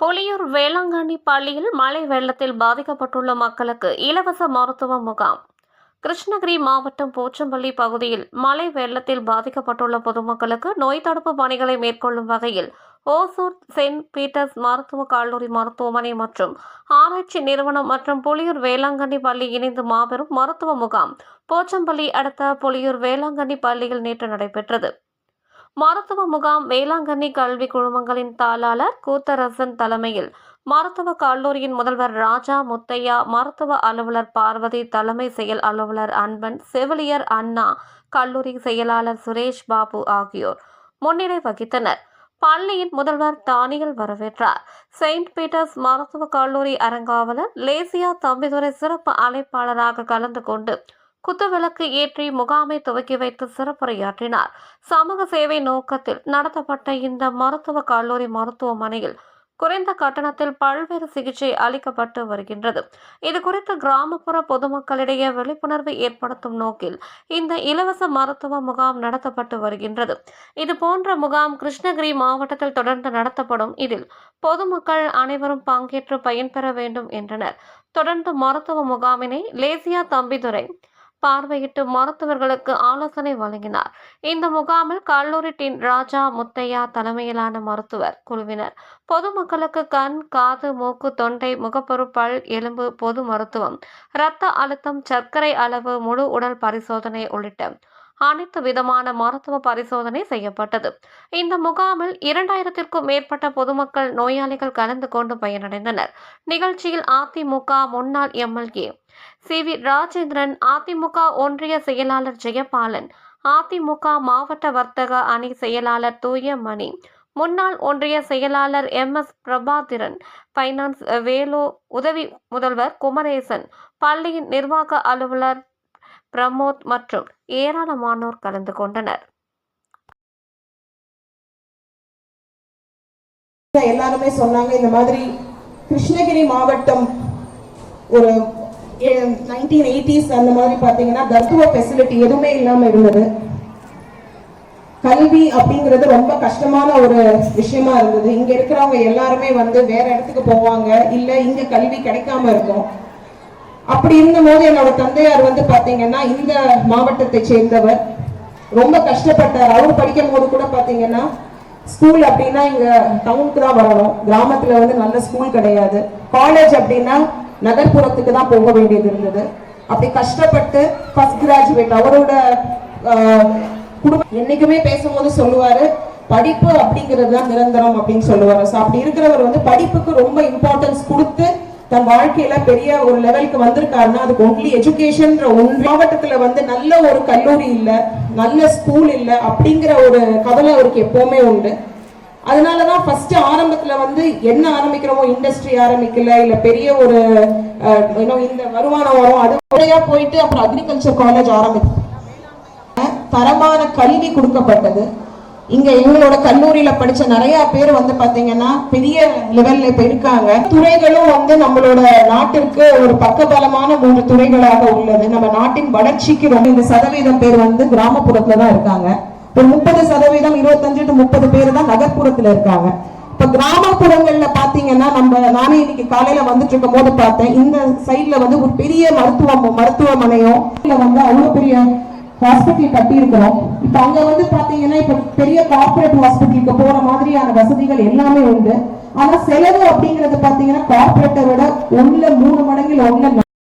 புலியூர் வேளாங்கண்ணி பள்ளியில் மழை வெள்ளத்தில் பாதிக்கப்பட்டுள்ள மக்களுக்கு இலவச மருத்துவ முகாம். கிருஷ்ணகிரி மாவட்டம் போச்சம்பள்ளி பகுதியில் மழை வெள்ளத்தில் பாதிக்கப்பட்டுள்ள பொதுமக்களுக்கு நோய் தடுப்பு பணிகளை மேற்கொள்ளும் வகையில் ஓசூர் சென்ட் பீட்டர்ஸ் மருத்துவக் கல்லூரி மருத்துவமனை மற்றும் ஆராய்ச்சி நிறுவனம் மற்றும் புலியூர் வேளாங்கண்ணி பள்ளி இணைந்து மாபெரும் மருத்துவ முகாம் போச்சம்பள்ளி அடுத்த புலியூர் வேளாங்கண்ணி பள்ளியில் நேற்று நடைபெற்றது. மருத்துவ முகாம் வேளாங்கண்ணி கல்வி குழுமங்களின் தாளாளர் கூத்தரசன் தலைமையில் மருத்துவ கல்லூரியின் முதல்வர் ராஜா முத்தையா மருத்துவ அலுவலர் பார்வதி தலைமை செயல் அலுவலர் அன்பன் செவிலியர் அண்ணா கல்லூரி செயலாளர் சுரேஷ் பாபு ஆகியோர் முன்னிலை வகித்தனர். பள்ளியின் முதல்வர் தானியல் வரவேற்றார். செயின்ட் பீட்டர்ஸ் மருத்துவக் கல்லூரி அரங்காவலர் லேசியா தம்பிதுரை சிறப்பு அழைப்பாளராக கலந்து கொண்டு குத்துவிளக்கு ஏற்றி முகாமை துவக்கி வைத்து சிறப்புரையாற்றினார். சமூக சேவை நோக்கத்தில் நடத்தப்பட்ட இந்த மருத்துவ கல்லூரி மருத்துவமனையில் குறைந்த கட்டணத்தில் பல்வேறு சிகிச்சை அளிக்கப்பட்டு வருகின்றது. இது குறித்து கிராமப்புற பொதுமக்களிடையே விழிப்புணர்வு ஏற்படுத்தும் நோக்கில் இந்த இலவச மருத்துவ முகாம் நடத்தப்பட்டு வருகின்றது. இது போன்ற முகாம் கிருஷ்ணகிரி மாவட்டத்தில் தொடர்ந்து நடத்தப்படும். இதில் பொதுமக்கள் அனைவரும் பங்கேற்று பயன்பெற வேண்டும் என்றனர். தொடர்ந்து மருத்துவ முகாமினை லேசியா தம்பிதுரை பார்வையிட்டு மருத்துவர்களுக்கு ஆலோசனை வழங்கினார். இந்த முகாமில் கல்லூரி டின் ராஜா முத்தையா தலைமையிலான மருத்துவர் குழுவினர். பொதுமக்களுக்கு கண் காது மூக்கு தொண்டை முகப்பரு பல் எலும்பு பொது மருத்துவம் இரத்த அழுத்தம் சர்க்கரை அளவு முழு உடல் பரிசோதனை உள்ளிட்ட அனைத்து விதமான மருத்துவ பரிசோதனை செய்யப்பட்டது. இந்த முகாமில் இரண்டாயிரத்திற்கும் மேற்பட்ட பொதுமக்கள் நோயாளிகள் கலந்து கொண்டு பயனடைந்தனர். நிகழ்ச்சியில் அதிமுக முன்னாள் MLA C V Rajendran AIADMK ஒன்றிய செயலாளர் ஜெயபாலன் அதிமுக மாவட்ட வர்த்தக அணி செயலாளர் தூயமணி முன்னாள் ஒன்றிய செயலாளர் M S Prabathiran finance Velu உதவி முதல்வர் குமரேசன் பள்ளியின் நிர்வாக அலுவலர் பிரமோத் மற்றும் ஏராளமானோர் கலந்து கொண்டனர். எல்லாருமே சொன்னாங்க இந்த மாதிரி கிருஷ்ணகிரி மாவட்டம் ஒரு நைன்டீன் எயிட்டிஸ் அந்த மாதிரி பார்த்தீங்கன்னா தத்துவ ஃபெசிலிட்டி எதுவுமே இல்லாமல் இருந்தது. கல்வி அப்படிங்கிறது ரொம்ப கஷ்டமான ஒரு விஷயமா இருந்தது. இங்க இருக்கிறவங்க எல்லாருமே வந்து வேற இடத்துக்கு போவாங்க. இல்ல இங்க கல்வி கிடைக்காம இருக்கும். அப்படி இருந்தபோது என்னோட தந்தையார் வந்து பாத்தீங்கன்னா இந்த மாவட்டத்தை சேர்ந்தவர். ரொம்ப கஷ்டப்பட்டார். அவர் படிக்கும் போது கூட பாத்தீங்கன்னா ஸ்கூல் அப்படின்னா இங்க டவுனுக்கு தான் வரணும். கிராமத்துல வந்து நல்ல ஸ்கூல் கிடையாது. காலேஜ் அப்படின்னா நகர்ப்புறத்துக்கு தான் போக வேண்டியது இருந்தது. அப்படி கஷ்டப்பட்டு ஃபர்ஸ்ட் கிராஜுவேட் அவரோட குடும்பம் என்னைக்குமே பேசும்போது சொல்லுவாரு படிப்பு அப்படிங்கிறது தான் நிரந்தரம் அப்படின்னு சொல்லுவாரு. ஸோ அப்படி இருக்கிறவர் வந்து படிப்புக்கு ரொம்ப இம்பார்ட்டன்ஸ் கொடுத்து தன் வாழ்க்கையில பெரிய ஒரு லெவலுக்கு வந்திருக்காருன்னா அதுக்கு ஒன்லி எஜுகேஷன்ற ஒன் மாவட்டத்துல வந்து நல்ல ஒரு கல்லூரி இல்லை நல்ல ஸ்கூல் இல்லை அப்படிங்கிற ஒரு கவலை அவருக்கு எப்பவுமே உண்டு. அதனாலதான் ஃபர்ஸ்ட் ஆரம்பத்துல வந்து என்ன ஆரம்பிக்கிறோமோ இண்டஸ்ட்ரி ஆரம்பிக்கல இல்ல பெரிய ஒரு அஹ், இந்த வருமானம் வரும் அது முறையா போயிட்டு அப்புறம் அக்ரிகல்ச்சர் காலேஜ் ஆரம்பிச்சு தரமான கல்வி கொடுக்கப்பட்டது. இங்க எங்களோட கல்லூரியில படிச்ச நிறைய பேர் வந்து பாத்தீங்கன்னா பெரிய லெவல்ல இப்ப இருக்காங்க. துறைகளும் வந்து நம்மளோட நாட்டிற்கு ஒரு பக்கபலமான மூன்று துறைகளாக உள்ளது. நம்ம நாட்டின் வளர்ச்சிக்கு ரொம்ப இந்த சதவீதம் பேர் வந்து கிராமப்புறத்துல தான் இருக்காங்க. இப்போ முப்பது சதவீதம் இருபத்தஞ்சு டு முப்பது பேர் தான் நகர்ப்புறத்துல இருக்காங்க. இப்ப கிராமப்புறங்கள்ல பாத்தீங்கன்னா நம்ம நானே இன்னைக்கு காலையில வந்துட்டு இருக்கும் போது பார்த்தேன். இந்த சைட்ல வந்து ஒரு பெரிய மருத்துவம் மருத்துவமனையோ வந்து அவ்வளவு பெரிய ஹாஸ்பிட்டல் கட்டி இருக்கிறோம் இப்ப அங்க வந்து பாத்தீங்கன்னா இப்ப பெரிய கார்ப்பரேட் ஹாஸ்பிட்டலுக்கு போற மாதிரியான வசதிகள் எல்லாமே உண்டு. ஆனா செலவு அப்படிங்கறது பாத்தீங்கன்னா கார்ப்பரேட்டை விட ஒண்ணுல மூணு மடங்கில் ஒண்ணுல